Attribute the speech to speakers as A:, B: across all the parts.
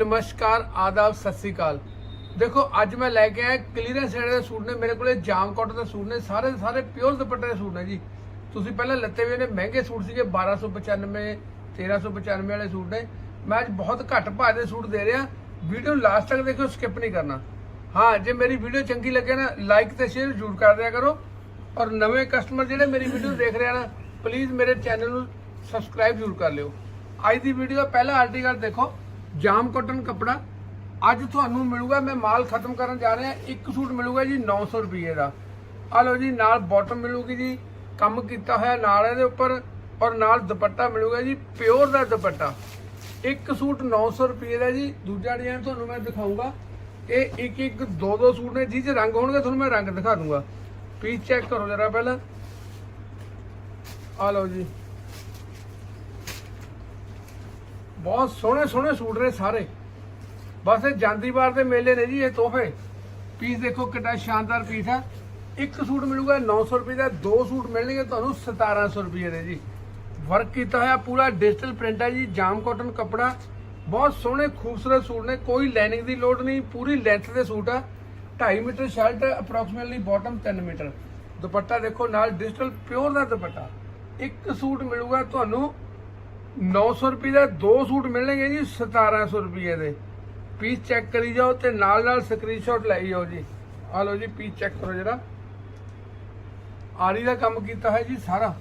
A: ਨਮਸਕਾਰ, ਆਦਾਬ, ਸਤਿ ਸ੍ਰੀ ਅਕਾਲ। ਦੇਖੋ, ਅੱਜ ਮੈਂ ਲੈ ਕੇ ਆਇਆ ਕਲੀਅਰੈਂਸ ਰੇਟ ਦੇ ਸੂਟ ਨੇ, ਮੇਰੇ ਕੋਲੇ ਜਾਮ ਕਾਟਨ ਦੇ ਸੂਟ ਨੇ, ਸਾਰੇ ਸਾਰੇ ਪਿਓਰ ਦੁਪੱਟੇ ਦੇ ਸੂਟ ਨੇ ਜੀ। ਤੁਸੀਂ ਪਹਿਲਾਂ ਲੱਤੇ ਹੋਏ ਨੇ ਮਹਿੰਗੇ ਸੂਟ ਸੀਗੇ 1295 1395 ਵਾਲੇ ਸੂਟ ਨੇ। ਮੈਂ ਅੱਜ ਬਹੁਤ ਘੱਟ ਭਾਅ ਦੇ ਸੂਟ ਦੇ ਰਿਹਾ। ਵੀਡੀਓ ਲਾਸਟ ਤੱਕ ਦੇਖੋ ਸਕਿਪ ਨਹੀਂ ਕਰਨਾ। ਹਾਂ, ਜੇ ਮੇਰੀ ਵੀਡੀਓ ਚੰਗੀ ਲੱਗੇ ਨਾ ਲਾਈਕ ਤੇ ਸ਼ੇਅਰ ਜ਼ਰੂਰ ਕਰ ਦਿਆ ਕਰੋ। ਔਰ ਨਵੇਂ ਕਸਟਮਰ ਜਿਹੜੇ ਮੇਰੀ ਵੀਡੀਓ ਦੇਖ ਰਹੇ ਆ ਨਾ ਪਲੀਜ਼ ਮੇਰੇ ਚੈਨਲ ਨੂੰ ਸਬਸਕ੍ਰਾਈਬ ਜ਼ਰੂਰ ਕਰ ਲਿਓ। ਅੱਜ ਦੀ ਵੀਡੀਓ ਦਾ ਪਹਿਲਾ ਆਰਟੀਕਲ ਦੇਖੋ। ਜਾਮ ਕਾਟਨ ਕੱਪੜਾ। ਅੱਜ ਤੁਹਾਨੂੰ ਮਿਲੂਗਾ, ਮੈਂ ਮਾਲ ਖਤਮ ਕਰਨ ਜਾ ਰਿਹਾ, ਇੱਕ ਸੂਟ ਮਿਲੂਗਾ ਜੀ 900 ਰੁਪਏ ਦਾ। ਆ ਲਓ ਜੀ, ਨਾਲ ਬਾਟਮ ਮਿਲੂਗੀ ਜੀ, ਕੰਮ ਕੀਤਾ ਹੋਇਆ ਨਾਲ ਇਹਦੇ ਉੱਪਰ, ਔਰ ਨਾਲ ਦੁਪੱਟਾ ਮਿਲੂਗਾ ਜੀ ਪਿਓਰ ਦਾ ਦੁਪੱਟਾ। ਇੱਕ ਸੂਟ 900 ਰੁਪਏ ਦਾ ਜੀ, ਦੂਜਾ ਡਿਜ਼ਾਈਨ ਤੁਹਾਨੂੰ ਮੈਂ ਦਿਖਾਊਂਗਾ। ਇਹ ਇੱਕ ਇੱਕ ਦੋ ਦੋ ਸੂਟ ਨੇ ਜਿਹ 'ਚ ਰੰਗ ਹੋਣਗੇ, ਤੁਹਾਨੂੰ ਮੈਂ ਰੰਗ ਦਿਖਾ ਦੂੰਗਾ। ਪੀਸ ਚੈੱਕ ਕਰੋ ਜਰਾ ਪਹਿਲਾਂ। ਆ ਲਓ ਜੀ। ਬਹੁਤ ਸੋਹਣੇ ਸੋਹਣੇ ਸੂਟ ਨੇ ਸਾਰੇ। ਬਸ ਇਹ ਜਾਂਦੀਵਾਰ ਦੇ ਮੇਲੇ ਨੇ ਜੀ ਇਹ ਤੋਹਫੇ। ਪੀਸ ਦੇਖੋ ਕਿੰਨਾ ਸ਼ਾਨਦਾਰ ਪੀਸ ਆ ਇੱਕ ਸੂਟ ਮਿਲੂਗਾ 900 ਰੁਪਏ ਦਾ, ਦੋ ਸੂਟ ਮਿਲਣਗੇ ਤੁਹਾਨੂੰ 1700 ਰੁਪਏ ਦੇ ਜੀ। ਵਰਕ ਕੀਤਾ ਹੋਇਆ ਪੂਰਾ ਡਿਜੀਟਲ ਪ੍ਰਿੰਟ ਹੈ ਜੀ, ਜਾਮ ਕਾਟਨ ਕੱਪੜਾ। ਬਹੁਤ ਸੋਹਣੇ ਖੂਬਸੂਰਤ ਸੂਟ ਨੇ, ਕੋਈ ਲਾਈਨਿੰਗ ਦੀ ਲੋੜ ਨਹੀਂ, ਪੂਰੀ ਲੈਂਥ ਦੇ ਸੂਟ ਆ। 2.5 meter shirt approximately bottom 3 meter. Dupatta ਦੇਖੋ ਨਾਲ ਡਿਜੀਟਲ ਪਿਓਰ ਦਾ ਦੁਪੱਟਾ। ਇੱਕ ਸੂਟ ਮਿਲੂਗਾ ਤੁਹਾਨੂੰ 900 ਰੁਪਏ ਦਾ ਦੋ ਸੂਟ ਮਿਲਣਗੇ ਜੀ 1700 ਰੁਪਏ ਦੇ। ਪੀਸ ਚੈੱਕ ਕਰੀ ਜਾਓ ਤੇ ਨਾਲ ਨਾਲ ਸਕਰੀਨਸ਼ਾਟ ਲੈ ਜਾਓ ਜੀ। ਆ ਲਓ ਜੀ ਪੀਸ ਚੈੱਕ ਕਰੋ ਜਰਾ ਆਰੀ ਦਾ ਕੰਮ ਕੀਤਾ ਹੈ ਜੀ ਸਾਰਾ।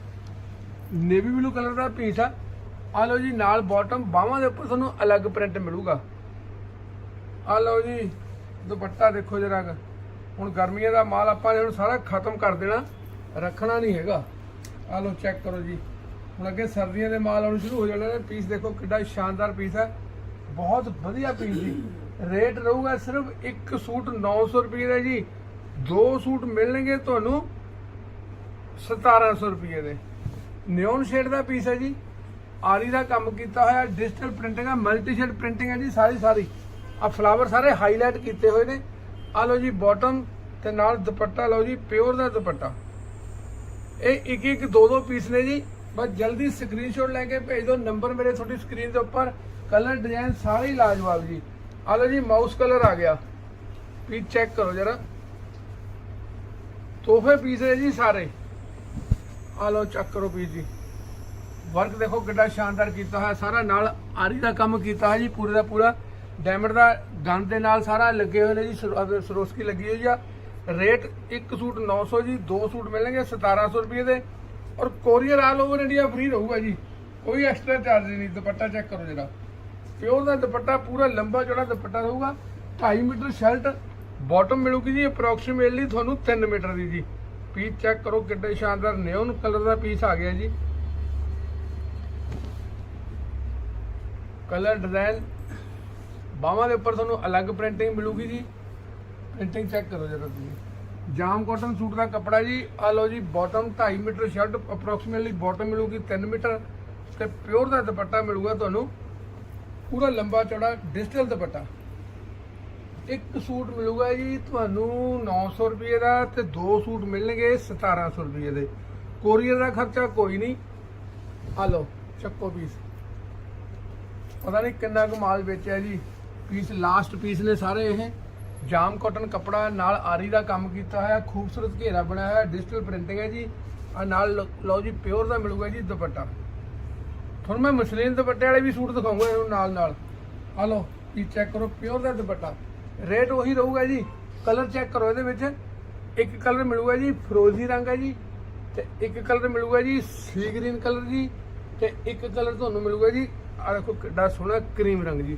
A: ਨੇਵੀ ਬਲੂ ਕਲਰ ਦਾ ਪੀਸ ਆ। ਆ ਲਓ ਜੀ, ਨਾਲ ਬਾਟਮ ਬਾਹਾਂ ਦੇ ਉੱਪਰ ਤੁਹਾਨੂੰ ਅਲੱਗ ਪ੍ਰਿੰਟ ਮਿਲੂਗਾ। ਆ ਲਓ ਜੀ, ਦੁਪੱਟਾ ਦੇਖੋ ਜਰਾ ਹੁਣ ਗਰਮੀਆਂ ਦਾ ਮਾਲ ਆਪਾਂ ਨੇ ਹੁਣ ਸਾਰਾ ਖਤਮ ਕਰ ਦੇਣਾ। ਰੱਖਣਾ ਨਹੀਂ ਹੈਗਾ। ਆ ਲਓ ਚੈੱਕ ਕਰੋ ਜੀ। ਹੁਣ ਅੱਗੇ ਸਰਦੀਆਂ ਦੇ ਮਾਲ ਆਉਣੇ ਸ਼ੁਰੂ ਹੋ ਜਾਣੇ ਨੇ। ਪੀਸ ਦੇਖੋ ਕਿੱਡਾ ਸ਼ਾਨਦਾਰ ਪੀਸ ਹੈ। ਬਹੁਤ ਵਧੀਆ ਪੀਸ ਜੀ। ਰੇਟ ਰਹੂਗਾ ਸਿਰਫ ਇੱਕ ਸੂਟ 900 ਰੁਪਏ ਦਾ ਜੀ। ਦੋ ਸੂਟ ਮਿਲਣਗੇ ਤੁਹਾਨੂੰ 1700 ਰੁਪਏ ਦੇ। ਨਿਓਨ ਸ਼ੇਡ ਦਾ ਪੀਸ ਹੈ ਜੀ। ਆਰੀ ਦਾ ਕੰਮ ਕੀਤਾ ਹੋਇਆ ਡਿਜੀਟਲ ਪ੍ਰਿੰਟਿੰਗ ਹੈ ਮਲਟੀ ਸ਼ੇਡ ਪ੍ਰਿੰਟਿੰਗ ਹੈ ਜੀ, ਸਾਰੀ ਸਾਰੀ। ਆ ਫਲਾਵਰ ਸਾਰੇ ਹਾਈਲਾਈਟ ਕੀਤੇ ਹੋਏ ਨੇ। ਆ ਲਓ ਜੀ ਬਾਟਮ ਤੇ ਨਾਲ ਦੁਪੱਟਾ ਲਓ ਜੀ ਪਿਓਰ ਦਾ ਦੁਪੱਟਾ। ਇਹ ਇੱਕ ਇੱਕ ਦੋ ਦੋ ਪੀਸ ਨੇ ਜੀ। ਬਸ ਜਲਦੀ ਸਕਰੀਨਸ਼ਾਟ ਲੈ ਕੇ ਭੇਜ ਦਿਓ ਨੰਬਰ ਮੇਰੇ ਤੁਹਾਡੀ ਸਕਰੀਨ ਦੇ ਉੱਪਰ। ਕਲਰ ਡਿਜ਼ਾਈਨ ਸਾਰੇ ਹੀ ਲਾਜਵਾਬ ਜੀ। ਆ ਲਓ ਜੀ ਮਾਊਸ ਕਲਰ ਆ ਗਿਆ। ਪੀਸ ਚੈੱਕ ਕਰੋ ਜਰਾ। ਤੋਹਫੇ ਪੀਸ ਨੇ ਜੀ ਸਾਰੇ। ਆ ਲਓ ਚੈੱਕ ਕਰੋ ਪੀਸ ਜੀ। ਵਰਕ ਦੇਖੋ ਕਿੱਡਾ ਸ਼ਾਨਦਾਰ ਕੀਤਾ ਹੋਇਆ, ਸਾਰਾ ਨਾਲ ਆਰੀ ਦਾ ਕੰਮ ਕੀਤਾ ਹੈ ਜੀ, ਪੂਰੇ ਦਾ ਪੂਰਾ। ਡਾਇਮੰਡ ਦਾ ਗੰਦ ਦੇ ਨਾਲ ਸਾਰਾ ਲੱਗੇ ਹੋਏ ਨੇ ਜੀ ਸਰੋਸਕੀ ਲੱਗੀ ਹੋਈ ਆ। ਰੇਟ ਇੱਕ ਸੂਟ 900 ਜੀ, ਦੋ ਸੂਟ ਮਿਲਣਗੇ 1700 ਰੁਪਏ ਦੇ। ਔਰ courier all over India free ਰਹੂਗਾ ਜੀ। ਕੋਈ ਐਕਸਟਰਾ ਚਾਰਜ ਨਹੀਂ, ਦੁਪੱਟਾ ਚੈੱਕ ਕਰੋ ਜਿਹੜਾ ਪਿਓਰ ਦਾ ਦੁਪੱਟਾ ਪੂਰਾ ਲੰਬਾ ਜਿਹੜਾ ਦੁਪੱਟਾ ਰਹੂਗਾ। 2.5 ਮੀਟਰ ਸ਼ਰਟ ਬਾਟਮ ਮਿਲੂਗੀ ਜੀ ਅਪਰੋਕਸੀਮੇਟਲੀ ਤੁਹਾਨੂੰ 3 ਮੀਟਰ ਦੀ ਜੀ। ਪੀਸ ਚੈੱਕ ਕਰੋ ਕਿੱਡੇ ਸ਼ਾਨਦਾਰ ਨਿਓਨ ਕਲਰ ਦਾ ਪੀਸ ਆ ਗਿਆ ਜੀ। ਕਲਰ ਡਿਜ਼ਾਈਨ ਬਾਹਾਂ ਦੇ ਉੱਪਰ ਤੁਹਾਨੂੰ ਅਲੱਗ ਪ੍ਰਿੰਟਿੰਗ ਮਿਲੂਗੀ ਜੀ। ਪ੍ਰਿੰਟਿੰਗ ਚੈੱਕ ਕਰੋ ਜਰਾ ਤੁਸੀਂ। ਜਾਮ ਕਾਟਨ ਸੂਟ ਦਾ ਕੱਪੜਾ ਜੀ ਆ ਲਓ ਜੀ bottom 2.5 meter shirt approximately bottom ਮਿਲੂਗੀ 3 ਮੀਟਰ ਤੇ ਪਿਓਰ ਦਾ ਦੁਪੱਟਾ ਮਿਲੂਗਾ ਤੁਹਾਨੂੰ। ਪੂਰਾ ਲੰਬਾ ਚੌੜਾ ਡਿਜੀਟਲ ਦੁਪੱਟਾ। ਇੱਕ ਸੂਟ ਮਿਲੂਗਾ ਜੀ ਤੁਹਾਨੂੰ 900 ਰੁਪਏ ਦਾ ਤੇ ਦੋ ਸੂਟ ਮਿਲਣਗੇ 1700 ਰੁਪਏ ਦੇ। ਕੋਰੀਅਰ ਦਾ ਖਰਚਾ ਕੋਈ ਨਹੀਂ। ਆ ਲਓ, ਚੱਕੋ ਪੀਸ ਪਤਾ ਨਹੀਂ ਕਿੰਨਾ ਕੁ ਮਾਲ ਵੇਚਿਆ ਜੀ। ਪੀਸ ਲਾਸਟ ਪੀਸ ਨੇ ਸਾਰੇ ਇਹ। ਜਾਮ ਕਾਟਨ ਕੱਪੜਾ ਨਾਲ ਆਰੀ ਦਾ ਕੰਮ ਕੀਤਾ ਹੋਇਆ, ਖੂਬਸੂਰਤ ਘੇਰਾ ਬਣਾਇਆ ਹੋਇਆ ਡਿਜੀਟਲ ਪ੍ਰਿੰਟਿੰਗ ਹੈ ਜੀ। ਆ ਨਾਲ ਲਓ- ਜੀ ਪਿਓਰ ਦਾ ਮਿਲੂਗਾ ਜੀ ਦੁਪੱਟਾ। ਤੁਹਾਨੂੰ ਮੈਂ ਮਸਲੀਨ ਦੁਪੱਟੇ ਵਾਲੇ ਵੀ ਸੂਟ ਦਿਖਾਉਂਗਾ ਇਹਨੂੰ ਨਾਲ ਨਾਲ। ਆ ਲਓ ਪੀਸ ਚੈੱਕ ਕਰੋ ਪਿਓਰ ਦਾ ਦੁਪੱਟਾ। ਰੇਟ ਉਹੀ ਰਹੂਗਾ ਜੀ ਕਲਰ ਚੈੱਕ ਕਰੋ ਇਹਦੇ ਵਿੱਚ। ਇੱਕ ਕਲਰ ਮਿਲੂਗਾ ਜੀ, ਫਰੋਜ਼ੀ ਰੰਗ ਹੈ ਜੀ, ਤੇ ਇੱਕ ਕਲਰ ਮਿਲੂਗਾ ਜੀ ਸੀ ਗ੍ਰੀਨ ਕਲਰ ਜੀ, ਤੇ ਇੱਕ ਕਲਰ ਤੁਹਾਨੂੰ ਮਿਲੂਗਾ ਜੀ ਆ ਦੇਖੋ ਕਿੱਡਾ ਸੋਹਣਾ ਕਰੀਮ ਰੰਗ ਜੀ।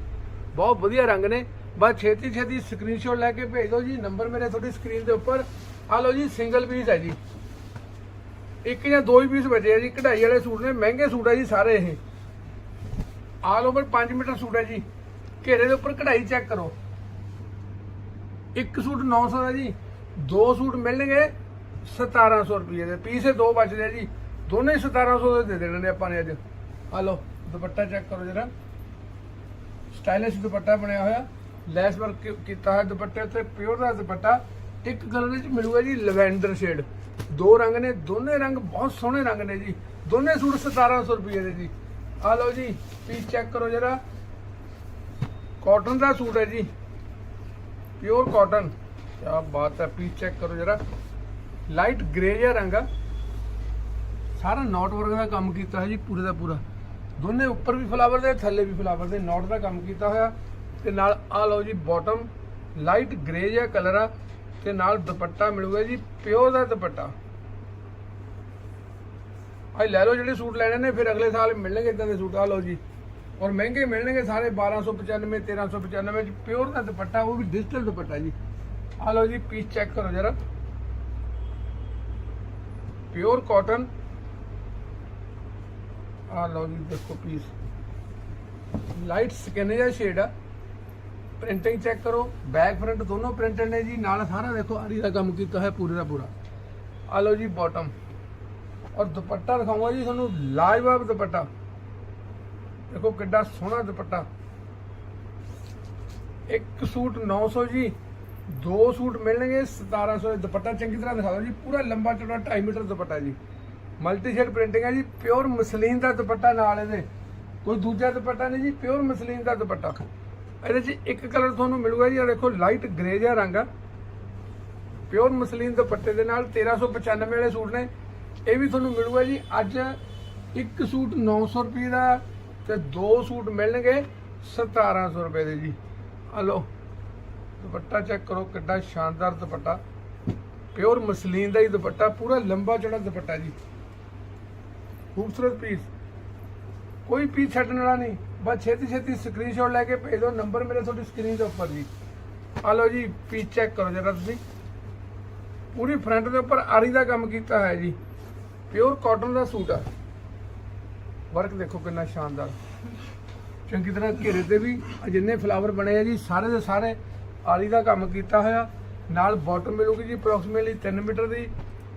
A: ਬਹੁਤ ਵਧੀਆ ਰੰਗ ਨੇ। ਬਸ ਛੇਤੀ ਛੇਤੀ ਸਕਰੀਨਸ਼ਾਟ ਲੈ ਕੇ ਭੇਜ ਦਿਓ ਜੀ ਨੰਬਰ ਮੇਰੇ ਤੁਹਾਡੀ ਸਕਰੀਨ ਦੇ ਉੱਪਰ। ਆ ਲਓ ਜੀ ਸਿੰਗਲ ਪੀਸ ਹੈ ਜੀ। ਇੱਕ ਜਾਂ ਦੋ ਹੀ ਪੀਸ ਬਚੇ ਆ ਜੀ, ਕਢਾਈ ਵਾਲੇ ਸੂਟ ਨੇ, ਮਹਿੰਗੇ ਸੂਟ ਹੈ ਜੀ ਸਾਰੇ ਇਹ। ਆਲ ਓਵਰ 5 ਮੀਟਰ ਸੂਟ ਹੈ ਜੀ। ਘੇਰੇ ਦੇ ਉੱਪਰ ਕਢਾਈ ਚੈੱਕ ਕਰੋ। ਇੱਕ ਸੂਟ 900 ਦਾ ਜੀ, ਦੋ ਸੂਟ ਮਿਲਣਗੇ 1700 ਰੁਪਏ ਦੇ। ਪੀਸੇ ਦੋ ਬਚਦੇ ਆ ਜੀ। ਦੋਨੇ 1700 ਦੇ ਦੇ ਦੇਣੇ ਨੇ ਆਪਾਂ ਨੇ ਅੱਜ। ਆ ਲਓ, ਦੁਪੱਟਾ ਚੈੱਕ ਕਰੋ ਜਰਾ। ਸਟਾਈਲਿਸ਼ ਦੁਪੱਟਾ ਬਣਿਆ ਹੋਇਆ। ਲੈਸ ਵਰਕ ਕੀਤਾ ਹੈ ਦੁਪੱਟੇ ਤੇ ਪਿਓਰ ਦਾ ਦੁਪੱਟਾ। ਇੱਕ ਕਲਰ ਵਿੱਚ ਮਿਲੂਗਾ ਜੀ ਲਵੈਂਡਰ ਸ਼ੇਡ। ਦੋ ਰੰਗ ਨੇ, ਦੋਨੇ ਰੰਗ ਬਹੁਤ ਸੋਹਣੇ ਰੰਗ ਨੇ ਜੀ। ਦੋਨੇ ਸੂਟ 1700 ਰੁਪਏ ਦੇ ਜੀ। ਆ ਲਓ ਜੀ ਪੀਸ ਚੈੱਕ ਕਰੋ ਜਰਾ। ਕਾਟਨ ਦਾ ਸੂਟ ਹੈ ਜੀ। ਪਿਓਰ ਕਾਟਨ ਕੀ ਬਾਤ ਹੈ ਪੀਸ ਚੈੱਕ ਕਰੋ ਜਰਾ। ਲਾਈਟ ਗ੍ਰੇ ਜਿਹਾ ਰੰਗ ਆ। ਸਾਰਾ ਨੋਟ ਵਰਕ ਦਾ ਕੰਮ ਕੀਤਾ ਹੈ ਜੀ, ਪੂਰੇ ਦਾ ਪੂਰਾ। ਦੋਨੇ ਉੱਪਰ ਵੀ ਫਲਾਵਰ ਦੇ, ਥੱਲੇ ਵੀ ਫਲਾਵਰ ਦੇ ਨੋਟ ਦਾ ਕੰਮ ਕੀਤਾ ਹੋਇਆ। ਤੇ ਨਾਲ ਆ ਲਓ ਜੀ ਬਾਟਮ ਲਾਈਟ ਗ੍ਰੇ ਜਿਹਾ ਕਲਰ ਆ ਤੇ ਨਾਲ ਦੁਪੱਟਾ ਮਿਲੂਗਾ ਜੀ ਪਿਓਰ ਦਾ ਦੁਪੱਟਾ। ਆ ਲੈ ਲਓ ਜਿਹੜੇ ਸੂਟ ਲੈਣੇ ਨੇ, ਫਿਰ ਅਗਲੇ ਸਾਲ ਮਿਲਣਗੇ ਇਦਾਂ ਦੇ ਸੂਟ, ਆ ਲਓ ਜੀ। ਔਰ ਮਹਿੰਗੇ ਮਿਲਣਗੇ ਸਾਰੇ 1295 1395 ਚ ਪਿਓਰ ਦਾ ਦੁਪੱਟਾ, ਉਹ ਵੀ ਡਿਜੀਟਲ ਦੁਪੱਟਾ ਜੀ। ਆ ਲਓ ਜੀ ਪੀਸ ਚੈੱਕ ਕਰੋ ਜਰਾ। ਪਿਓਰ ਕਾਟਨ ਆ ਲਓ ਜੀ, ਦੇਖੋ ਪੀਸ ਲਾਈਟ ਸਕਿਨ ਜਿਹਾ ਸ਼ੇਡ ਆ। ਪ੍ਰਿੰਟਿੰਗ ਚੈੱਕ ਕਰੋ, ਬੈਕ ਫਰੰਟ ਦੋਨੋਂ ਪ੍ਰਿੰਟਡ ਨੇ ਜੀ, ਨਾਲ ਸਾਰਾ ਦੇਖੋ ਆਰੀ ਦਾ ਕੰਮ ਕੀਤਾ ਹੈ ਪੂਰੇ ਦਾ ਪੂਰਾ। ਆ ਲਓ ਜੀ ਬਾਟਮ ਔਰ ਦੁਪੱਟਾ ਦਿਖਾਉਂਗਾ ਜੀ ਤੁਹਾਨੂੰ ਲਾਜਵਾਬ ਦੁਪੱਟਾ। ਦੇਖੋ ਕਿੱਡਾ ਸੋਹਣਾ ਦੁਪੱਟਾ। ਇੱਕ ਸੂਟ 900 ਜੀ, ਦੋ ਸੂਟ ਮਿਲਣਗੇ 1700 ਦੇ ਦੁਪੱਟਾ। ਚੰਗੀ ਤਰ੍ਹਾਂ ਦਿਖਾ ਦਿਓ ਜੀ, ਪੂਰਾ ਲੰਬਾ ਚੌੜਾ 2.5 ਮੀਟਰ ਦੁਪੱਟਾ ਜੀ। ਮਲਟੀ ਸ਼ੇਡ ਪ੍ਰਿੰਟਿੰਗ ਹੈ ਜੀ ਪਿਓਰ ਮਸਲੀਨ ਦਾ ਦੁਪੱਟਾ ਨਾਲ ਇਹਦੇ। ਕੋਈ ਦੂਜਾ ਦੁਪੱਟਾ ਨਹੀਂ ਜੀ ਪਿਓਰ ਮਸਲੀਨ ਦਾ ਦੁਪੱਟਾ। ਇਹਦੇ 'ਚ ਇੱਕ ਕਲਰ ਤੁਹਾਨੂੰ ਮਿਲੂਗਾ ਜੀ ਆ ਦੇਖੋ ਲਾਈਟ ਗ੍ਰੇ ਜਿਹਾ ਰੰਗ ਆ। ਪਿਓਰ ਮਸਲੀਨ ਦੁਪੱਟੇ ਦੇ ਨਾਲ 1395 ਵਾਲੇ ਸੂਟ ਨੇ। ਇਹ ਵੀ ਤੁਹਾਨੂੰ ਮਿਲੂਗਾ ਜੀ, ਅੱਜ ਇੱਕ ਸੂਟ 900 ਰੁਪਏ ਦਾ ਤੇ ਦੋ ਸੂਟ ਮਿਲਣਗੇ 1700 ਰੁਪਏ ਦੇ ਜੀ। ਆ ਲਓ, ਦੁਪੱਟਾ ਚੈੱਕ ਕਰੋ, ਕਿੱਡਾ ਸ਼ਾਨਦਾਰ ਦੁਪੱਟਾ। ਪਿਓਰ ਮਸਲੀਨ ਦਾ ਹੀ ਦੁਪੱਟਾ, ਪੂਰਾ ਲੰਬਾ ਚੌੜਾ ਦੁਪੱਟਾ ਜੀ। ਖੂਬਸੂਰਤ ਪੀਸ ਕੋਈ ਪੀਸ ਛੱਡਣ ਵਾਲਾ ਨਹੀਂ। ਬਸ ਛੇਤੀ ਛੇਤੀ ਸਕਰੀਨਸ਼ਾਟ ਲੈ ਕੇ ਭੇਜ ਦਿਓ ਨੰਬਰ ਮੇਰੇ ਤੁਹਾਡੀ ਸਕਰੀਨ ਦੇ ਉੱਪਰ ਜੀ। ਆ ਲਓ ਜੀ ਪੀਸ ਚੈੱਕ ਕਰੋ ਜਰਾ ਤੁਸੀਂ। ਪੂਰੀ ਫਰੰਟ ਦੇ ਉੱਪਰ ਆਰੀ ਦਾ ਕੰਮ ਕੀਤਾ ਹੈ ਜੀ। ਪਿਓਰ ਕਾਟਨ ਦਾ ਸੂਟ ਆ। ਵਰਕ ਦੇਖੋ ਕਿੰਨਾ ਸ਼ਾਨਦਾਰ। ਚੰਗੀ ਤਰ੍ਹਾਂ ਘੇਰੇ ਤੇ ਵੀ ਜਿੰਨੇ ਫਲਾਵਰ ਬਣੇ ਆ ਜੀ, ਸਾਰੇ ਦੇ ਸਾਰੇ ਆਰੀ ਦਾ ਕੰਮ ਕੀਤਾ ਹੋਇਆ। ਨਾਲ ਬਾਟਮ ਮਿਲੂਗੀ ਜੀ ਅਪਰੋਕਸੀਮੇਟਲੀ 3 ਮੀਟਰ ਦੀ।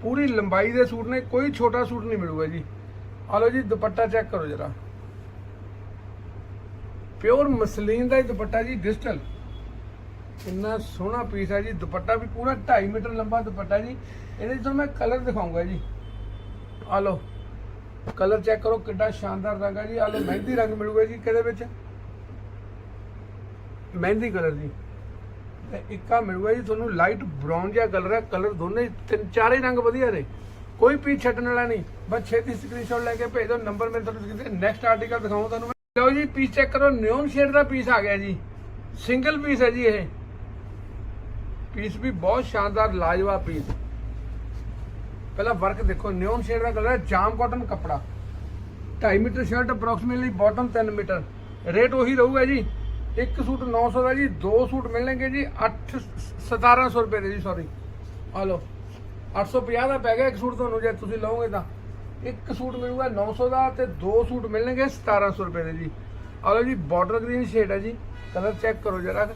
A: ਪੂਰੀ ਲੰਬਾਈ ਦੇ ਸੂਟ ਨੇ, ਕੋਈ ਛੋਟਾ ਸੂਟ ਨਹੀਂ ਮਿਲੂਗਾ ਜੀ। ਆ ਲਓ ਜੀ, ਦੁਪੱਟਾ ਚੈੱਕ ਕਰੋ ਜਰਾ। ਪਿਓਰ ਮਸਲੀਨ ਦਾ ਹੀ ਦੁਪੱਟਾ ਜੀ, ਡਿਜੀਟਲ। ਕਿੰਨਾ ਸੋਹਣਾ ਪੀਸ ਹੈ ਜੀ, ਦੁਪੱਟਾ ਵੀ ਪੂਰਾ 2.5 ਮੀਟਰ ਲੰਬਾ ਦੁਪੱਟਾ ਜੀ। ਇਹਦੇ 'ਚ ਮੈਂ ਕਲਰ ਦਿਖਾਉਂਗਾ ਜੀ। ਆ ਲਓ ਕਲਰ ਚੈੱਕ ਕਰੋ ਕਿੱਡਾ ਸ਼ਾਨਦਾਰ ਰੰਗ ਹੈ ਜੀ। ਆ ਲਓ, ਮਹਿੰਦੀ ਰੰਗ ਮਿਲੂਗਾ ਜੀ ਕਿਹਦੇ ਵਿੱਚ? ਮਹਿੰਦੀ ਕਲਰ ਜੀ। ਤੇ ਇੱਕਾ ਮਿਲੂਗਾ ਜੀ, ਤੁਹਾਨੂੰ ਲਾਈਟ ਬ੍ਰਾਊਨ ਜਿਹਾ ਕਲਰ ਹੈ। ਕਲਰ ਦੋਨੇ ਹੀ, ਤਿੰਨ ਚਾਰੇ ਰੰਗ ਵਧੀਆ ਨੇ। ਕੋਈ ਪੀਸ ਛੱਡਣ ਵਾਲਾ ਨਹੀਂ। ਬਸ ਛੇਤੀ ਸਕਰੀਨਸ਼ਾਟ ਲੈ ਕੇ ਭੇਜ ਦਿਓ ਨੰਬਰ ਮੇਰੇ ਤੁਹਾਨੂੰ ਨੈਕਸਟ ਆਰਟੀਕਲ ਦਿਖਾਉਂ ਤੁਹਾਨੂੰ ਲਓ ਜੀ ਪੀਸ ਚੈੱਕ ਕਰੋ ਨਿਓਨ ਸ਼ੇਡ ਦਾ ਪੀਸ ਆ ਗਿਆ ਜੀ। ਸਿੰਗਲ ਪੀਸ ਹੈ ਜੀ ਇਹ। ਪੀਸ ਵੀ ਬਹੁਤ ਸ਼ਾਨਦਾਰ, ਲਾਜਵਾਬ ਪੀਸ ਪਹਿਲਾਂ ਵਰਕ ਦੇਖੋ ਨਿਓਨ ਸ਼ੇਡ ਦਾ ਕਲਰ ਹੈ, ਜਾਮ ਕਾਟਨ ਕਪੜਾ। 2.5 meter shirt approximately bottom 3 meter. Rate ਉਹੀ ਰਹੂਗਾ ਜੀ। ਇੱਕ ਸੂਟ 900 ਦਾ ਜੀ, ਦੋ ਸੂਟ ਮਿਲਣਗੇ ਜੀ 8 1700 ਰੁਪਏ ਦੇ ਜੀ ਸੌਰੀ ਆ ਲਓ 850 ਦਾ ਪੈ ਗਿਆ ਇੱਕ ਸੂਟ ਤੁਹਾਨੂੰ, ਜੇ ਤੁਸੀਂ ਲਓਗੇ ਤਾਂ। ਇੱਕ ਸੂਟ ਮਿਲੂਗਾ 900 ਦਾ ਤੇ ਦੋ ਸੂਟ ਮਿਲਣਗੇ 1700 ਰੁਪਏ ਦੇ ਜੀ। ਆ ਲਓ ਜੀ ਬਾਰਡਰ ਗ੍ਰੀਨ ਸ਼ੇਡ ਹੈ ਜੀ। ਕਲਰ ਚੈੱਕ ਕਰੋ ਜਰਾ।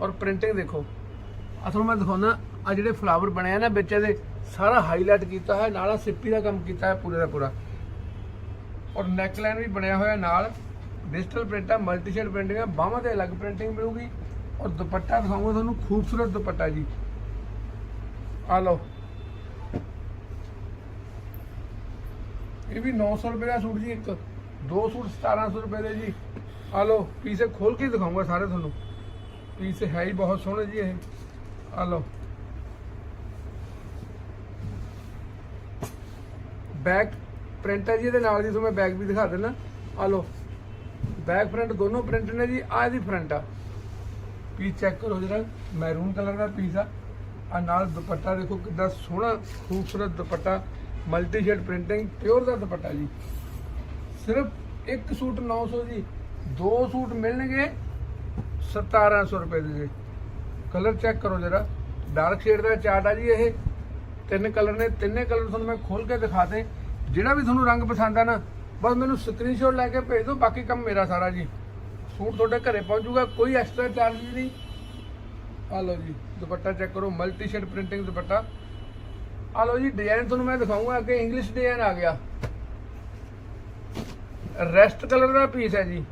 A: ਔਰ ਪ੍ਰਿੰਟਿੰਗ ਦੇਖੋ। ਆ ਤੁਹਾਨੂੰ ਮੈਂ ਦਿਖਾਉਣਾ ਆ ਜਿਹੜੇ ਫਲਾਵਰ ਬਣੇ ਆ ਨਾ ਵਿੱਚ, ਇਹਦੇ ਸਾਰਾ ਹਾਈਲਾਈਟ ਕੀਤਾ ਹੈ ਨਾਲ ਆਹ ਸਿੱਪੀ ਦਾ ਕੰਮ ਕੀਤਾ ਹੈ ਪੂਰੇ ਦਾ ਪੂਰਾ। ਔਰ ਨੈਕ ਲਾਈਨ ਵੀ ਬਣਿਆ ਹੋਇਆ ਨਾਲ। ਡਿਜੀਟਲ ਪ੍ਰਿੰਟ ਆ ਮਲਟੀ ਸ਼ੇਡ ਪ੍ਰਿੰਟਿੰਗ ਆ, ਬਾਹਾਂ ਤੇ ਅਲੱਗ ਪ੍ਰਿੰਟਿੰਗ ਮਿਲੂਗੀ। ਔਰ ਦੁਪੱਟਾ ਦਿਖਾਉਂਗਾ ਤੁਹਾਨੂੰ, ਖੂਬਸੂਰਤ ਦੁਪੱਟਾ ਜੀ। ਆ ਲਓ। ਇਹ ਵੀ 900 ਰੁਪਏ ਦਾ ਸੂਟ ਜੀ, ਇੱਕ। ਦੋ ਸੂਟ 1700 ਰੁਪਏ ਦੇ ਜੀ। ਆ ਲਓ, ਪੀਸ ਖੋਲ ਕੇ ਦਿਖਾਉਂਗਾ ਸਾਰੇ ਤੁਹਾਨੂੰ ਪੀਸ ਹੈ ਹੀ ਬਹੁਤ ਸੋਹਣੇ ਜੀ ਇਹ। ਆ ਲਓ। ਬੈਕ ਪ੍ਰਿੰਟ ਹੈ ਜੀ, ਇਹਦੇ ਨਾਲ ਦੀ ਤੁਹਾਨੂੰ ਮੈਂ ਬੈਕ ਵੀ ਦਿਖਾ ਦਿੰਦਾ। ਆ ਲਓ। ਬੈਕ ਫਰੰਟ ਦੋਨੋਂ ਪ੍ਰਿੰਟ ਨੇ ਜੀ ਆ ਇਹਦੀ ਫਰੰਟ ਆ। ਪੀਸ ਚੈੱਕ ਕਰੋ ਜਰਾ, ਮੈਰੂਨ ਕਲਰ ਦਾ ਪੀਸ ਆ। ਆ ਨਾਲ ਦੁਪੱਟਾ ਦੇਖੋ ਕਿੰਨਾ ਸੋਹਣਾ, ਖੂਬਸੂਰਤ dupatta. Multi shade printing pure ਦਾ ਦੁਪੱਟਾ ਜੀ। ਸਿਰਫ ਇੱਕ ਸੂਟ 900 ਜੀ। ਦੋ ਸੂਟ ਮਿਲਣਗੇ 1700 ਰੁਪਏ ਦੇ। ਜੀ ਕਲਰ ਚੈੱਕ ਕਰੋ ਜਰਾ। ਡਾਰਕ ਸ਼ੇਡ ਦਾ ਚਾਰਟ ਆ ਜੀ ਇਹ। ਤਿੰਨ ਕਲਰ ਨੇ। ਤਿੰਨੇ ਕਲਰ ਤੁਹਾਨੂੰ ਮੈਂ ਖੋਲ ਕੇ ਦਿਖਾ ਦੇ ਜਿਹੜਾ ਵੀ ਤੁਹਾਨੂੰ ਰੰਗ ਪਸੰਦ ਆ ਨਾ, ਬਸ ਮੈਨੂੰ ਸਕਰੀਨਸ਼ਾਟ ਲੈ ਕੇ ਭੇਜ ਦਿਓ, ਬਾਕੀ ਕੰਮ ਮੇਰਾ ਸਾਰਾ ਜੀ। ਸੂਟ ਤੁਹਾਡੇ ਘਰੇ ਪਹੁੰਚੂਗਾ ਕੋਈ ਐਕਸਟਰਾ ਚਾਰਜ ਨਹੀਂ। ਆ ਲਓ ਜੀ, ਦੁਪੱਟਾ ਚੈੱਕ ਕਰੋ ਮਲਟੀ ਸ਼ੇਡ ਪ੍ਰਿੰਟਿੰਗ ਦੁਪੱਟਾ। ਆ ਲਓ ਜੀ ਡਿਜ਼ਾਈਨ ਤੁਹਾਨੂੰ ਮੈਂ ਦਿਖਾਉਂਗਾ, ਅੱਗੇ ਇੰਗਲਿਸ਼ ਡਿਜ਼ਾਈਨ ਆ ਗਿਆ। ਰੈਸਟ ਕਲਰ ਦਾ ਪੀਸ ਹੈ ਜੀ।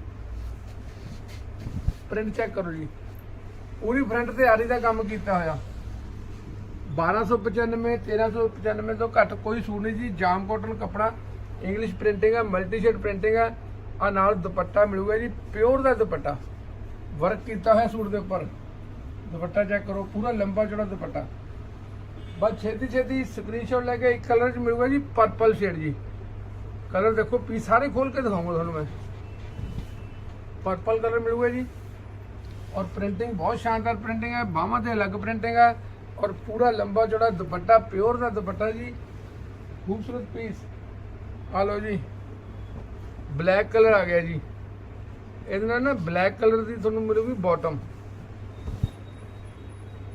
A: ਪ੍ਰਿੰਟ ਚੈੱਕ ਕਰੋ ਜੀ। ਪੂਰੀ ਫਰੰਟ ਤੇ ਆਰੀ ਦਾ ਕੰਮ ਕੀਤਾ ਹੋਇਆ। 1295 1395 ਤੋਂ ਘੱਟ ਕੋਈ ਸੂਟ ਨਹੀਂ ਜੀ। ਜਾਮ ਕਾਟਨ ਕਪੜਾ ਇੰਗਲਿਸ਼ ਪ੍ਰਿੰਟਿੰਗ ਹੈ ਮਲਟੀ ਸ਼ੇਡ ਪ੍ਰਿੰਟਿੰਗ ਹੈ ਆ ਨਾਲ ਦੁਪੱਟਾ ਮਿਲੂਗਾ ਜੀ ਪਿਓਰ ਦਾ ਦੁਪੱਟਾ। ਵਰਕ ਕੀਤਾ ਹੋਇਆ ਸੂਟ ਦੇ ਉੱਪਰ। ਦੁਪੱਟਾ ਚੈੱਕ ਕਰੋ, ਪੂਰਾ ਲੰਬਾ ਚੌੜਾ ਦੁਪੱਟਾ। ਬਸ ਛੇਤੀ ਛੇਤੀ ਸਕਰੀਨਸ਼ਾਟ ਲੈ ਕੇ ਇੱਕ ਕਲਰ ਚ ਮਿਲੂਗਾ ਜੀ ਪਰਪਲ ਸ਼ੇਡ ਜੀ। ਕਲਰ ਦੇਖੋ ਪੀਸ ਸਾਰੇ ਖੋਲ ਕੇ ਦਿਖਾਉਂਗਾ ਤੁਹਾਨੂੰ ਮੈਂ। ਪਰਪਲ ਕਲਰ ਮਿਲੂਗਾ ਜੀ। ਔਰ ਪ੍ਰਿੰਟਿੰਗ ਬਹੁਤ ਸ਼ਾਨਦਾਰ ਪ੍ਰਿੰਟਿੰਗ ਹੈ, ਬਾਹਾਂ ਤੇ ਅਲੱਗ ਪ੍ਰਿੰਟਿੰਗ ਹੈ। ਔਰ ਪੂਰਾ ਲੰਬਾ ਜਿਹੜਾ ਦੁਪੱਟਾ ਪਿਓਰ ਦਾ ਦੁਪੱਟਾ ਜੀ। ਖੂਬਸੂਰਤ ਪੀਸ ਆ ਲਓ ਜੀ। ਬਲੈਕ ਕਲਰ ਆ ਗਿਆ ਜੀ। ਇਹਦੇ ਨਾਲ ਨਾ ਬਲੈਕ ਕਲਰ ਦੀ ਤੁਹਾਨੂੰ ਮਿਲੂਗੀ ਬਾਟਮ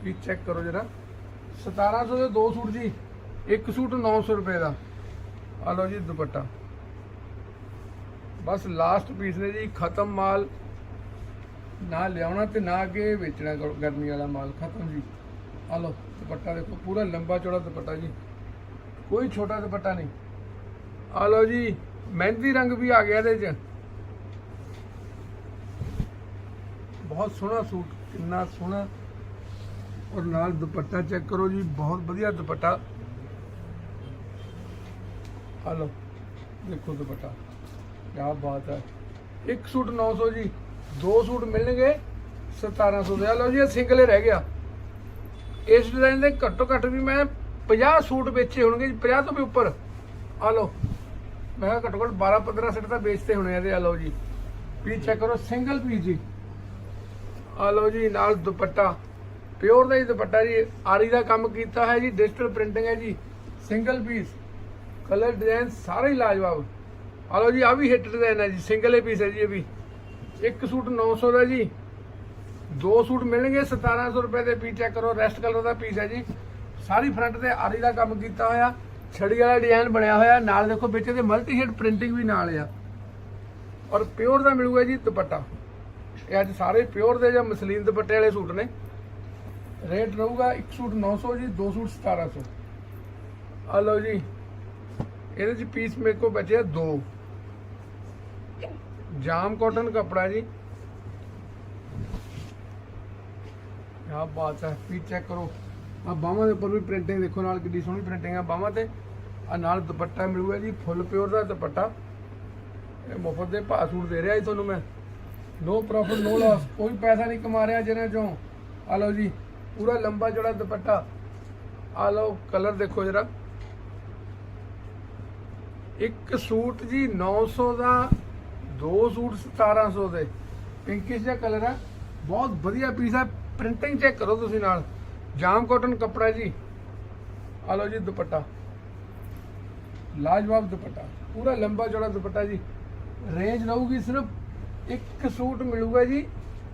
A: ਵੀ ਚੈੱਕ ਕਰੋ ਜਰਾ। 1700 ਦੇ ਦੋ ਸੂਟ ਜੀ, ਇੱਕ ਸੂਟ 900 ਰੁਪਏ ਦਾ। ਆ ਲਓ ਜੀ ਦੁਪੱਟਾ। ਬਸ ਲਾਸਟ ਪੀਸ ਨੇ ਜੀ, ਖਤਮ ਮਾਲ। ਨਾ ਲਿਆਉਣਾ ਤੇ ਨਾ ਅੱਗੇ ਵੇਚਣਾ ਗਰਮੀ ਵਾਲਾ ਮਾਲ, ਖਤਮ ਜੀ। ਆ ਲਓ ਦੁਪੱਟਾ ਦੇਖੋ, ਪੂਰਾ ਲੰਬਾ ਚੌੜਾ ਦੁਪੱਟਾ ਜੀ। ਕੋਈ ਛੋਟਾ ਦੁਪੱਟਾ ਨਹੀਂ। ਆ ਲਓ ਜੀ, ਮਹਿੰਦੀ ਰੰਗ ਵੀ ਆ ਗਿਆ ਇਹਦੇ 'ਚ। ਬਹੁਤ ਸੋਹਣਾ ਸੂਟ, ਕਿੰਨਾ ਸੋਹਣਾ ਔਰ ਨਾਲ ਦੁਪੱਟਾ ਚੈੱਕ ਕਰੋ ਜੀ, ਬਹੁਤ ਵਧੀਆ ਦੁਪੱਟਾ। ਆ ਲਓ, ਦੇਖੋ ਦੁਪੱਟਾ। ਕੀ ਬਾਤ ਹੈ। ਇੱਕ ਸੂਟ 900 ਜੀ, ਦੋ ਸੂਟ ਮਿਲਣਗੇ 1700 ਦੇ। ਆ ਲਓ ਜੀ, ਇਹ ਸਿੰਗਲ ਹੀ ਰਹਿ ਗਿਆ। ਇਸ ਡਿਜ਼ਾਈਨ ਦੇ ਘੱਟੋ ਘੱਟ ਵੀ ਮੈਂ 50 ਸੂਟ ਵੇਚੇ ਹੋਣਗੇ ਜੀ 50 ਤੋਂ ਵੀ ਉੱਪਰ। ਆ ਲਓ, ਮੈਂ ਕਿਹਾ ਘੱਟੋ ਘੱਟ 12 15 ਸੈਟ ਤਾਂ ਵੇਚਤੇ ਹੋਣੇ ਆ ਇਹਦੇ ਆ ਲਓ ਜੀ। ਪੀਸ ਚੈੱਕ ਕਰੋ ਸਿੰਗਲ ਪੀਸ ਜੀ। ਆ ਲਓ ਜੀ, ਨਾਲ ਦੁਪੱਟਾ। ਪਿਓਰ ਦਾ ਹੀ ਦੁਪੱਟਾ ਜੀ, ਆਰੀ ਦਾ ਕੰਮ ਕੀਤਾ ਹੈ ਜੀ ਡਿਜੀਟਲ ਪ੍ਰਿੰਟਿੰਗ ਹੈ ਜੀ ਸਿੰਗਲ ਪੀਸ ਕਲਰ ਡਿਜ਼ਾਈਨ ਸਾਰੇ ਹੀ ਲਾਜਵਾਬ। ਆ ਲਓ ਜੀ ਆ ਵੀ ਹਿੱਟ ਡਿਜ਼ਾਈਨ ਹੈ ਜੀ ਸਿੰਗਲ ਹੀ ਪੀਸ ਹੈ ਜੀ ਇਹ ਵੀ। ਇੱਕ ਸੂਟ 900 ਦਾ ਜੀ, ਦੋ ਸੂਟ ਮਿਲਣਗੇ 1700 ਰੁਪਏ ਦੇ ਪੀਸ ਚੈੱਕ ਕਰੋ ਰੈਸਟ ਕਲਰ ਦਾ ਪੀਸ ਹੈ ਜੀ। ਸਾਰੀ ਫਰੰਟ ਤੇ ਆਰੀ ਦਾ ਕੰਮ ਕੀਤਾ ਹੋਇਆ, ਛੜੀ ਵਾਲਾ ਡਿਜ਼ਾਈਨ ਬਣਿਆ ਹੋਇਆ, ਨਾਲ ਦੇਖੋ ਵਿੱਚ ਇਹਦੇ ਮਲਟੀ ਹਿੱਟ ਪ੍ਰਿੰਟਿੰਗ ਵੀ ਨਾਲ ਆ। ਔਰ ਪਿਓਰ ਦਾ ਮਿਲੂਗਾ ਜੀ ਦੁਪੱਟਾ। ਇਹ ਅੱਜ ਸਾਰੇ ਪਿਓਰ ਦੇ ਜਾਂ ਮਸਲੀਨ ਦੁਪੱਟੇ ਵਾਲੇ ਸੂਟ ਨੇ। ਰੇਟ ਰਹੂਗਾ ਇੱਕ ਸੂਟ 900 ਜੀ, ਦੋ ਸੂਟ 1700 ਆ ਲਓ ਜੀ, ਇਹਦੇ ਚ ਪੀਸ ਮੇਰੇ ਕੋਲ ਬਚਿਆ ਦੋ। ਜਾਮ ਕਾਟਨ ਕਪੜਾ ਜੀ। ਕੀ ਬਾਤ ਹੈ ਪੀਸ ਚੈੱਕ ਕਰੋ। ਆ ਬਾਹਾਂ ਦੇ ਉੱਪਰ ਵੀ ਪ੍ਰਿੰਟਿੰਗ ਦੇਖੋ, ਨਾਲ ਕਿੰਨੀ ਸੋਹਣੀ ਪ੍ਰਿੰਟਿੰਗ ਆ ਬਾਹਾਂ ਤੇ। ਆ ਨਾਲ ਦੁਪੱਟਾ ਮਿਲੂਗਾ ਜੀ ਫੁੱਲ ਪਿਓਰ ਦਾ ਦੁਪੱਟਾ। ਇਹ ਮੁਫਤ ਦੇ ਭਾਅ ਸੂਟ ਦੇ ਰਿਹਾ ਜੀ ਤੁਹਾਨੂੰ ਮੈਂ। ਨੋ ਪ੍ਰੋਫਿਟ ਨੋ ਲਾਸ ਕੋਈ ਪੈਸਾ ਨਹੀਂ ਕਮਾ ਰਿਹਾ ਜਿਹਨਾਂ ਚੋਂ। ਆ ਲਓ ਜੀ ਪੂਰਾ ਲੰਬਾ ਚੌੜਾ ਦੁਪੱਟਾ। ਆ ਲਓ, ਕਲਰ ਦੇਖੋ ਜਰਾ। ਇੱਕ ਸੂਟ ਜੀ 900 ਦਾ, ਦੋ ਸੂਟ 1700 ਦੇ। ਪਿੰਕਿਸ਼ ਜਿਹਾ ਕਲਰ ਹੈ ਬਹੁਤ ਵਧੀਆ ਪੀਸ ਹੈ ਪ੍ਰਿੰਟਿੰਗ ਚੈੱਕ ਕਰੋ ਤੁਸੀਂ ਨਾਲ। ਜਾਮ ਕਾਟਨ ਕੱਪੜਾ ਜੀ। ਆ ਲਓ ਜੀ ਦੁਪੱਟਾ। ਲਾਜਵਾਬ ਦੁਪੱਟਾ। ਪੂਰਾ ਲੰਬਾ ਚੌੜਾ ਦੁਪੱਟਾ ਜੀ। ਰੇਂਜ ਰਹੂਗੀ ਸਿਰਫ ਇੱਕ ਸੂਟ ਮਿਲੂਗਾ ਜੀ।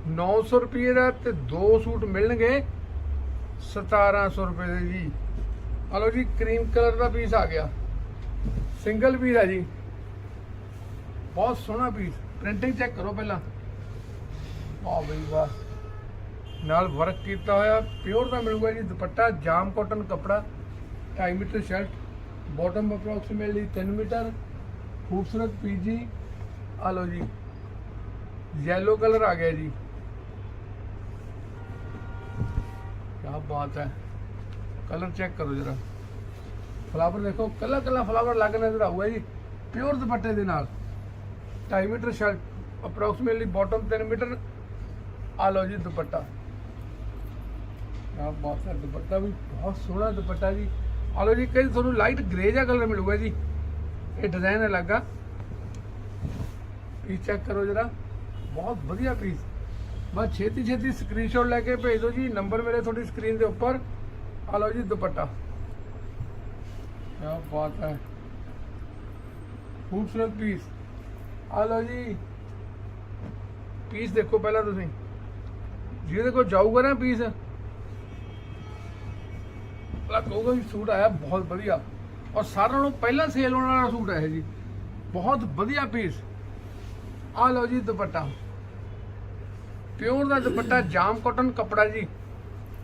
A: 900 ਰੁਪਏ ਦਾ ਤੇ ਦੋ ਸੂਟ ਮਿਲਣਗੇ। 1700 ਰੁਪਏ ਦੇ ਜੀ। ਆ ਲਓ ਜੀ ਕਰੀਮ ਕਲਰ ਦਾ ਪੀਸ ਆ ਗਿਆ। ਸਿੰਗਲ ਪੀਸ ਹੈ ਜੀ। ਬਹੁਤ ਸੋਹਣਾ ਪੀਸ ਪ੍ਰਿੰਟਿੰਗ ਚੈੱਕ ਕਰੋ ਪਹਿਲਾਂ। ਵਾਹ ਬਈ ਵਾਹ। ਨਾਲ ਵਰਕ ਕੀਤਾ ਹੋਇਆ ਪਿਓਰ ਦਾ ਮਿਲੂਗਾ ਜੀ, ਦੁਪੱਟਾ, ਜਾਮ ਕਾਟਨ ਕਪੜਾ 2.5 meter shirt bottom approximately 3 meter, ਖੂਬਸੂਰਤ ਪੀਜੀ ਆ ਲਓ ਜੀ ਯੈਲੋ ਕਲਰ ਆ ਗਿਆ ਜੀ। ਕੀ ਬਾਤ ਹੈ। ਕਲਰ ਚੈੱਕ ਕਰੋ ਜਰਾ। ਫਲਾਵਰ ਦੇਖੋ, ਕੱਲਾ ਕੱਲਾ ਫਲਾਵਰ ਲੱਗ ਨਜ਼ਰ ਆਊਗਾ ਜੀ। ਪਿਓਰ ਦੁਪੱਟੇ ਦੇ ਨਾਲ। 2.5 meter shirt approximately bottom 3 meter. ਆ ਲਓ ਜੀ ਦੁਪੱਟਾ। ਆ ਬਾਤ ਹੈ ਦੁਪੱਟਾ ਵੀ, ਬਹੁਤ ਸੋਹਣਾ ਦੁਪੱਟਾ ਜੀ। ਆ ਲਓ ਜੀ, ਕਈ ਤੁਹਾਨੂੰ ਲਾਈਟ ਗ੍ਰੇ ਜਿਹਾ ਕਲਰ ਮਿਲੂਗਾ ਜੀ। ਇਹ ਡਿਜ਼ਾਈਨ ਅਲੱਗ ਆ। ਪੀਸ ਚੈੱਕ ਕਰੋ ਜਰਾ। ਬਹੁਤ ਵਧੀਆ ਪੀਸ ਬਸ ਛੇਤੀ ਛੇਤੀ ਸਕਰੀਨਸ਼ਾਟ ਲੈ ਕੇ ਭੇਜ ਦਿਓ ਜੀ ਨੰਬਰ ਮੇਰੇ ਤੁਹਾਡੀ ਸਕਰੀਨ ਦੇ ਉੱਪਰ। ਆ ਲਓ ਜੀ ਦੁਪੱਟਾ। ਕੀ ਬਾਤ ਹੈ। ਖੂਬਸੂਰਤ ਪੀਸ ਆ ਲਓ ਜੀ। ਪੀਸ ਦੇਖੋ ਪਹਿਲਾਂ ਤੁਸੀਂ। ਜਿਹਦੇ ਕੋਲ ਜਾਊਗਾ ਨਾ ਪੀਸ ਅਲਾ ਵੀ ਸੂਟ ਆਇਆ ਬਹੁਤ ਵਧੀਆ। ਔਰ ਸਾਰਿਆਂ ਨੂੰ ਪਹਿਲਾਂ ਸੇਲ ਹੋਣ ਵਾਲਾ ਸੂਟ ਹੈ ਜੀ। ਬਹੁਤ ਵਧੀਆ ਪੀਸ ਆ ਲਓ ਜੀ ਦੁਪੱਟਾ। ਪਿਓਰ ਦਾ ਦੁਪੱਟਾ ਜਾਮ ਕਾਟਨ ਕਪੜਾ ਜੀ।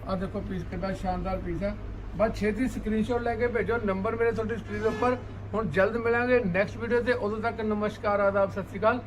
A: ਆ ਦੇਖੋ ਪੀਸ ਕਿੰਨਾ ਸ਼ਾਨਦਾਰ ਪੀਸ ਹੈ। ਬਸ ਛੇਤੀ ਸਕਰੀਨਸ਼ਾਟ ਲੈ ਕੇ ਭੇਜੋ ਨੰਬਰ ਮੇਰੇ ਤੁਹਾਡੀ ਸਕਰੀਨ ਉੱਪਰ। ਹੁਣ ਜਲਦ ਮਿਲਾਂਗੇ ਨੈਕਸਟ ਵੀਡੀਓ ਤੇ। ਉਦੋਂ ਤੱਕ ਨਮਸਕਾਰ, ਆਦਾਬ, ਸਤਿ ਸ਼੍ਰੀ ਅਕਾਲ।